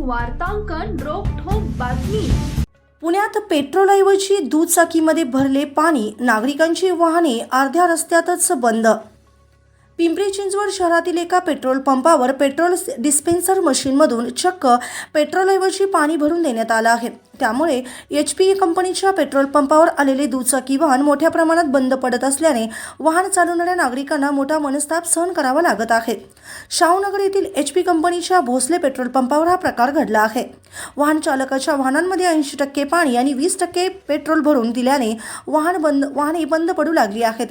वार्तांकन रोखोक बातमी. पुण्यात पेट्रोलऐवजी दुचाकीमध्ये भरले पाणी नागरिकांची वाहने अर्ध्या रस्त्यातच बंद पिंपरी चिंचवड शहरातील एका पेट्रोल पंपावर पेट्रोल डिस्पेन्सर मशीनमधून चक्क पेट्रोलऐवजी पाणी भरून देण्यात आलं आहे. त्यामुळे एच पी कंपनीच्या पेट्रोल पंपावर आलेले दुचाकी वाहन मोठ्या प्रमाणात बंद पडत असल्याने वाहन चालवणाऱ्या नागरिकांना मोठा मनस्ताप सहन करावा लागत आहे. शाहूनगर येथील एच पी कंपनीच्या भोसले पेट्रोल पंपावर हा प्रकार घडला आहे. वाहन चालकाच्या वाहनांमध्ये ऐंशी टक्के पाणी आणि वीस टक्के पेट्रोल भरून दिल्याने वाहन बंद वाहने बंद पडू लागली आहेत.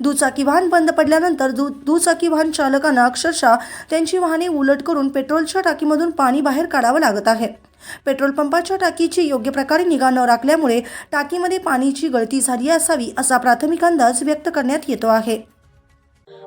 दुचाकी वाहन बंद पडल्यानंतर दु दुचाकी वाहन चालकांना अक्षरशः त्यांची वाहने उलट करून पेट्रोलच्या टाकीमधून पाणी बाहेर काढावं लागत आहे. पेट्रोल पंपाच्या टाकीची योग्य प्रकारे निगा न राखल्यामुळे टाकीमध्ये पाण्याची गळती झाली असावी असा प्राथमिक अंदाज व्यक्त करण्यात येतो आहे.